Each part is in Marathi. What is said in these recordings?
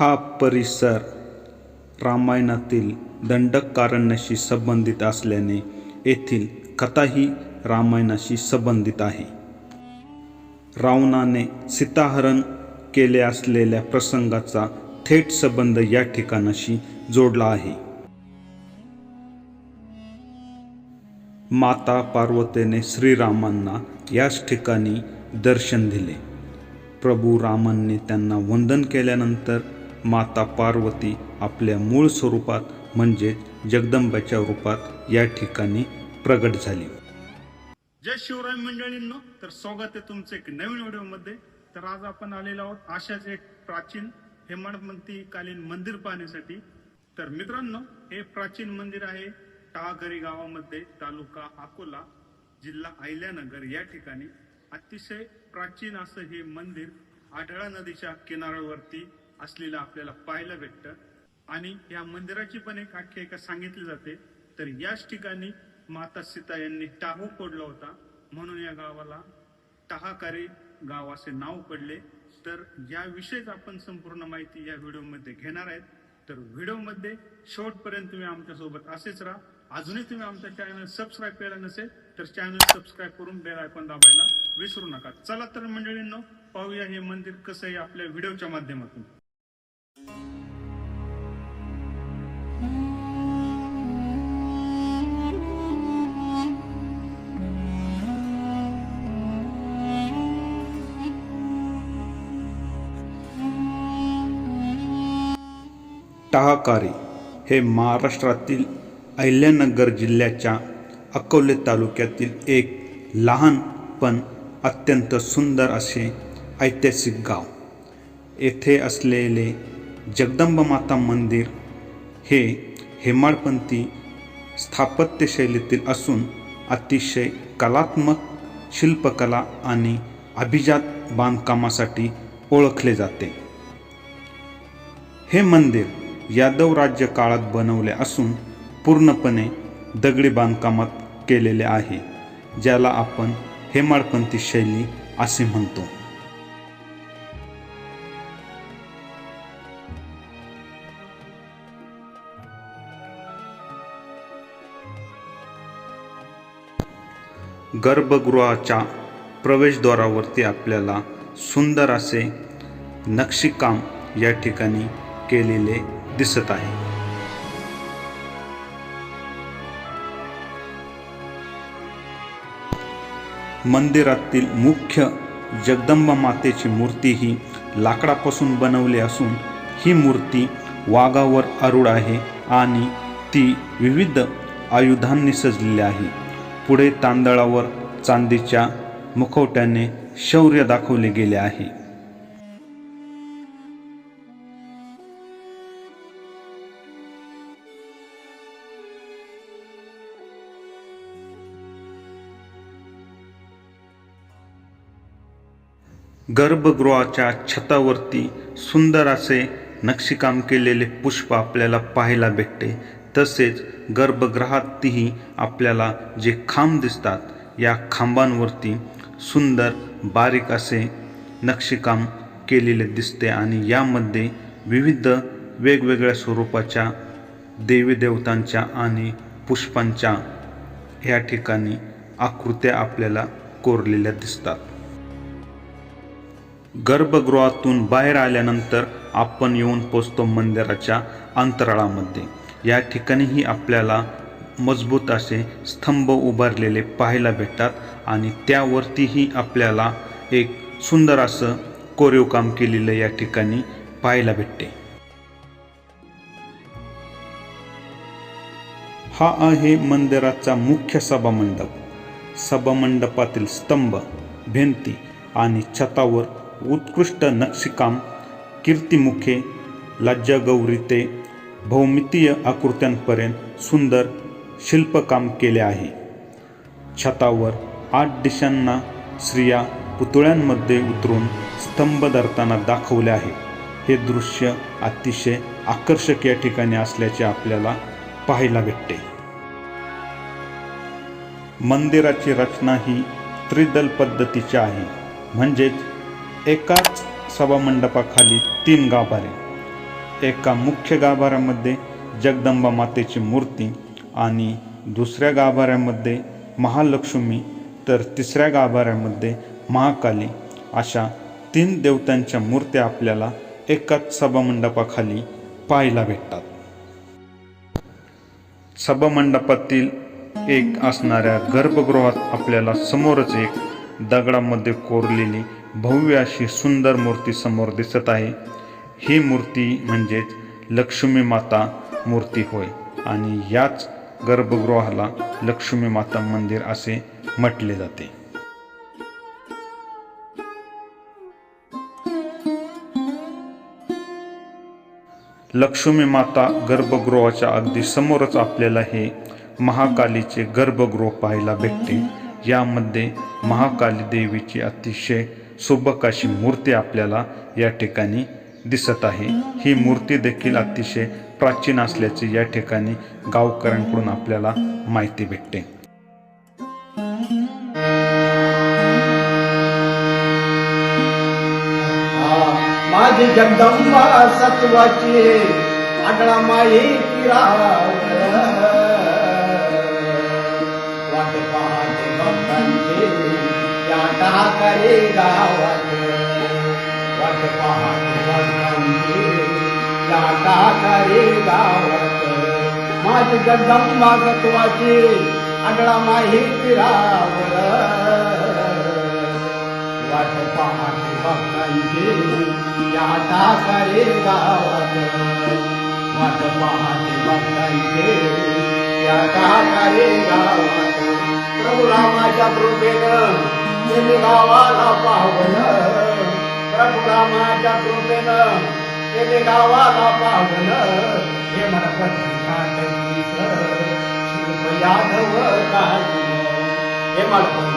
हा परिसर रामायणातील दंडकारण्याशी संबंधित असल्याने येथील कथाही रामायणाशी संबंधित आहे. रावणाने सीताहरण केले असलेल्या प्रसंगाचा थेट संबंध या ठिकाणाशी जोडला आहे. माता पार्वतीने श्रीरामांना याच ठिकाणी दर्शन दिले. प्रभू रामांनी त्यांना वंदन केल्यानंतर माता पार्वती आपल्या मूळ स्वरूपात म्हणजे जगदंबाच्या रूपात या ठिकाणी प्रगट झाली. जय शिवराय मंडळींनो तर स्वागत आहे तुमचं एक नवीन व्हिडिओमध्ये. तर आज आपण आलेलो आहोत अशाच एक प्राचीन हेमाडपंथी कालीन मंदिर पाहण्यासाठी. तर मित्रांनो हे प्राचीन मंदिर आहे टाळघरी गावामध्ये तालुका अकोला जिल्हा अहिल्यानगर या ठिकाणी. अतिशय प्राचीन असं हे मंदिर आढळा नदीच्या किनाऱ्यावरती असलेलं आपल्याला पाहायला भेटतं. आणि या मंदिराची पण एक आख्यायिका सांगितली जाते. तर याच ठिकाणी माता सीता यांनी टाहो फोडला होता. म्हणून या गावाला टाहाकारी गाव असे नाव पडले. तर याविषयीच आपण संपूर्ण माहिती या व्हिडिओमध्ये घेणार आहेत. तर व्हिडिओमध्ये शेवटपर्यंत तुम्ही आमच्यासोबत असेच राहा. अजूनही तुम्ही आमच्या चॅनल सबस्क्राईब केला नसेल तर चॅनल सबस्क्राईब करून बेल आयकॉन दाबायला विसरू नका. चला तर मंडळींनो पाहूया हे मंदिर कसं आहे आपल्या व्हिडिओच्या माध्यमातून. टाहाकारी हे महाराष्ट्रातील अहिल्यानगर जिल्ह्याच्या अकोले तालुक्यातील एक लहान पण अत्यंत सुंदर असे ऐतिहासिक गाव. येथे असलेले जगदंबा माता मंदिर हे हेमाडपंथी स्थापत्यशैलीतील असून अतिशय कलात्मक शिल्पकला आणि अभिजात बांधकामासाठी ओळखले जाते. हे मंदिर यादव राज्य काळात बनवले असून पूर्णपणे दगडी बांधकामात केलेले आहे ज्याला आपण हेमाडपंथी शैली असे म्हणतो. गर्भगृहाच्या प्रवेशद्वारावरती आपल्याला सुंदर असे नक्षीकाम या ठिकाणी केलेले दिसत आहे. मंदिरातील मुख्य जगदंबा मातेची मूर्ती ही लाकडापासून बनवली असून ही मूर्ती वाघावर अरुड आहे आणि ती विविध आयुधांनी सजलेली आहे. पुढे तांदळावर चांदीच्या मुखवट्याने शौर्य दाखवले गेले आहे. गर्भगृहाच्या छतावरती सुंदर असे नक्षीकाम केलेले पुष्प आपल्याला पाहायला भेटते. तसेच गर्भगृहातही आपल्याला जे खांब दिसतात या खांबांवरती सुंदर बारीक असे नक्षीकाम केलेले दिसते आणि यामध्ये विविध वेगवेगळ्या स्वरूपाच्या देवी देवतांच्या आणि पुष्पांच्या या ठिकाणी आकृत्या आपल्याला कोरलेल्या दिसतात. गर्भगृहातून बाहेर आल्यानंतर आपण येऊन पोचतो मंदिराच्या अंतराळामध्ये. या ठिकाणीही आपल्याला मजबूत असे स्तंभ उभारलेले पाहायला भेटतात आणि त्यावरतीही आपल्याला एक सुंदर असं कोरीव काम केलेलं या ठिकाणी पाहायला भेटते. हा आहे मंदिराचा मुख्य सभामंडप. सभामंडपातील स्तंभ भिंती आणि छतावर उत्कृष्ट नक्षीकाम कीर्तिमुखे लज्जागौरी ते भौमितीय आकृत्यांपर्यंत सुंदर शिल्पकाम केले आहे. छतावर आठ दिशांना स्त्रिया पुतळ्यांमध्ये उतरून स्तंभ धरताना दाखवले आहे. हे दृश्य अतिशय आकर्षक या ठिकाणी असल्याचे आपल्याला पाहायला भेटते. मंदिराची रचना ही त्रिदल पद्धतीची आहे. म्हणजेच एकाच सभामंडपाखाली तीन गाभारे. एका मुख्य गाभाऱ्यामध्ये जगदंबा मातेची मूर्ती आणि दुसऱ्या गाभाऱ्यामध्ये महालक्ष्मी तर तिसऱ्या गाभाऱ्यामध्ये महाकाली अशा तीन देवतांच्या मूर्त्या आपल्याला एकाच सभामंडपाखाली पाहायला भेटतात. सभामंडपातील एक असणाऱ्या गर्भगृहात आपल्याला समोरच एक दगडामध्ये कोरलेली भव्य अशी सुंदर मूर्ती समोर दिसत आहे. ही मूर्ती म्हणजेच लक्ष्मी माता मूर्ती होय. आणि याच गर्भगृहाला लक्ष्मी माता मंदिर असे म्हटले जाते. लक्ष्मी माता गर्भगृहाच्या अगदी समोरच आपल्याला हे महाकालीचे गर्भगृह पाहायला भेटते. यामध्ये महाकाली देवीची अतिशय सुबक अशी मूर्ती आपल्याला या ठिकाणी दिसत आहे. ही मूर्ती देखील अतिशय प्राचीन असल्याचे या ठिकाणी गावकऱ्यांकडून आपल्याला माहिती भेटते. माझी जगदंबा सत्वाची आडळा माई किरा टाकरे गावात वाट पाहते भक्तांचे या टाकरे गावात माझी जगदंबा सत्वाची आडळा माहिती रावळ वाट पाहते भक्तांची या टाकरे गावात वाट पाहते भक्तांची या टाकरे गावात प्रभू रामाच्या कृपेनं केले गावाला पावन प्रभू रामाच्या कृपेनं केले गावाला पावन हे मला यादव काढलं हे मला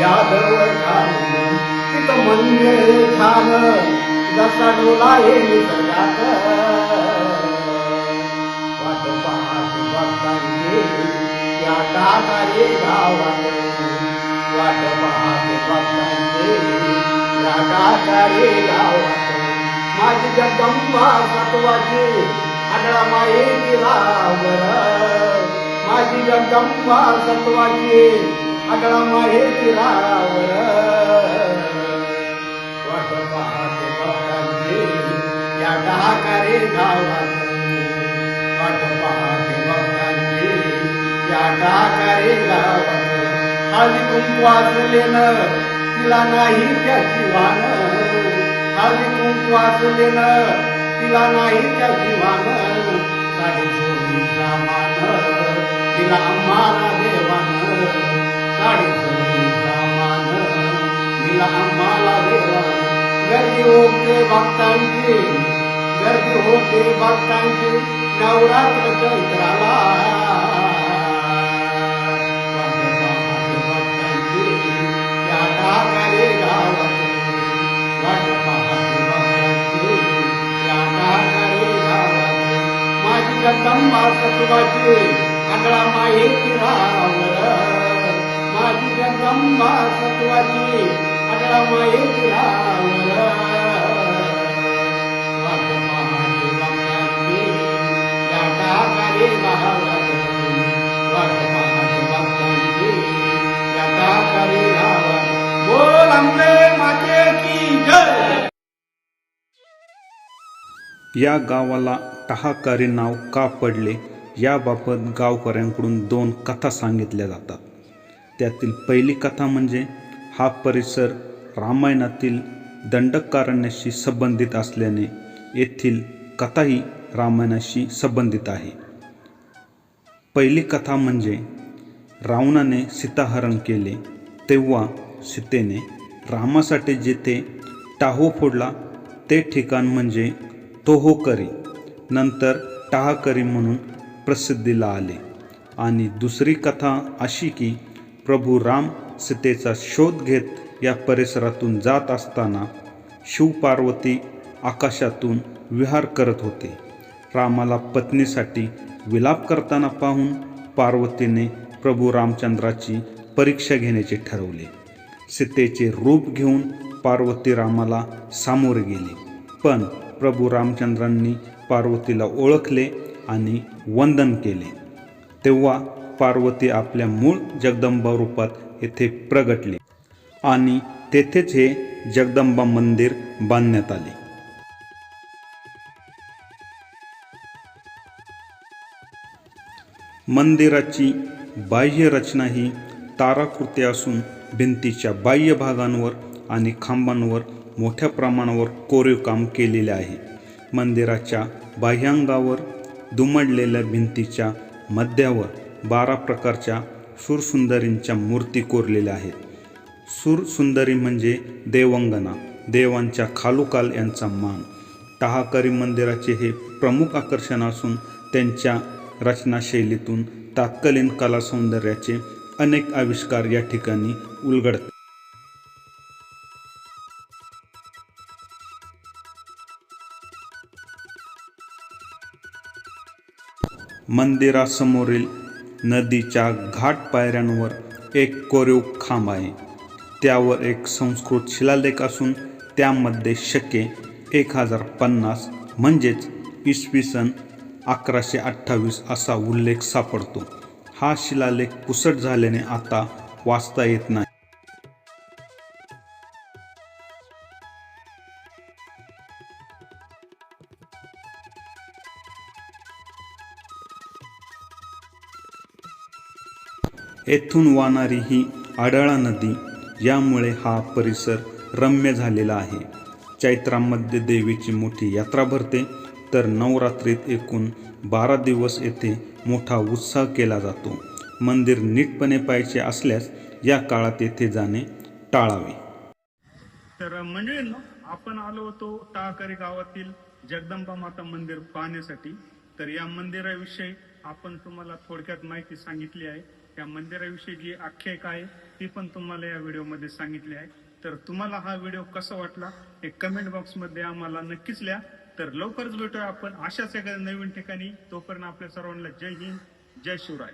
यादव छान तिथं मंदिर छान जसा डोला हे निसर्गात वाट पाहते भक्तांची या टाकारे वाट पाहते भक्तांची या टाकारे माझी जगदंबा सत्वाची आढळा माये माझी जगदंबा सत्वाची आढळा माये गिरावर वाट पाहते भक्तांची या टाकारे हळदी कुंकू वाचलेलं तिला नाही त्याची वाण हळदी कुंकू वाचलेलं तिला नाही त्याची वाण साडे चोवीसचा मान तिला आम्हाला देवान. साडे चोवीसचा मान तिला आम्हाला देवान. गर्दी होते भक्तांची गर्दी होते भक्तांची. नवरात्र चैत्राला माझी जगदंबा सत्वाची आगळा माये किरावर माझी जगदंबा सत्वाची आगळा माये किरावर या गावाला टहाकारी नाव का पडले याबाबत गावकऱ्यांकडून दोन कथा सांगितल्या जातात. त्यातील पहिली कथा म्हणजे हा परिसर रामायणातील दंडकारण्याशी संबंधित असल्याने येथील कथाही रामायणाशी संबंधित आहे. पहिली कथा म्हणजे रावणाने सीताहरण केले तेव्हा सीतेने रामासाठी जिथे टाहो फोडला ते ठिकाण म्हणजे तो हो करी नंतर टाहाकरी म्हणून प्रसिद्धीला आले. आणि दुसरी कथा अशी की प्रभू राम सीतेचा शोध घेत या परिसरातून जात असताना शिवपार्वती आकाशातून विहार करत होते. रामाला पत्नीसाठी विलाप करताना पाहून पार्वतीने प्रभू रामचंद्राची परीक्षा घेण्याचे ठरवले. सीतेचे रूप घेऊन पार्वती रामाला सामोरे गेली. पण प्रभू रामचंद्रांनी पार्वतीला ओळखले आणि वंदन केले. तेव्हा पार्वती आपल्या मूळ जगदंबा रूपात येथे प्रगटली आणि तेथेच हे जगदंबा मंदिर बांधण्यात आले. मंदिराची बाह्य रचना ही ताराकृती असून भिंतीच्या बाह्य भागांवर आणि खांबांवर मोठ्या प्रमाणावर कोरीव काम केलेले आहे. मंदिराच्या बाह्यांगावर दुमडलेल्या भिंतीच्या मध्यावर बारा प्रकारच्या सुरसुंदरींच्या मूर्ती कोरलेल्या आहेत. सुरसुंदरी म्हणजे देवंगना देवांच्या खालुकाल यांचा मान. टहाकरी मंदिराचे हे प्रमुख आकर्षण असून त्यांच्या रचनाशैलीतून तात्कालीन कला सौंदर्याचे अनेक आविष्कार या ठिकाणी उलगडतात मंदिरासमोरील नदीच्या घाट पायऱ्यांवर एक कोरीव खांब आहे. त्यावर एक संस्कृत शिलालेख असून त्यामध्ये शके एक हजार पन्नास म्हणजेच इसवी सन अकराशे अठ्ठावीस असा उल्लेख सापडतो. हा शिलालेख पुसट झाल्याने आता वाचता येत नाही. येथून वाहणारी ही आडाळा नदी यामुळे हा परिसर रम्य झालेला आहे. चैत्रामध्ये देवीची मोठी यात्रा भरते तर नवरात्रीत एकूण बारा दिवस येथे मोठा उत्साह केला जातो. मंदिर नीटपणे पाहायचे असल्यास या काळात येथे जाणे टाळावे. तर म्हणजे मंडळींनो आपण आलो होतो टाकरे गावातील जगदंबा माता मंदिर पाहण्यासाठी. तर या मंदिराविषयी आपण तुम्हाला थोडक्यात माहिती सांगितली आहे. या मंदिराविषयी जी आख्यायिका आहे ती पण तुम्हाला या व्हिडिओमध्ये सांगितली आहे. तर तुम्हाला हा व्हिडिओ कसा वाटला हे कमेंट बॉक्समध्ये आम्हाला नक्कीच लिहा. तर लवकरच भेटूया आपण अशाच एखाद्या नवीन ठिकाणी. तोपर्यंत आपल्या सर्वांना जय हिंद जय शिवराय.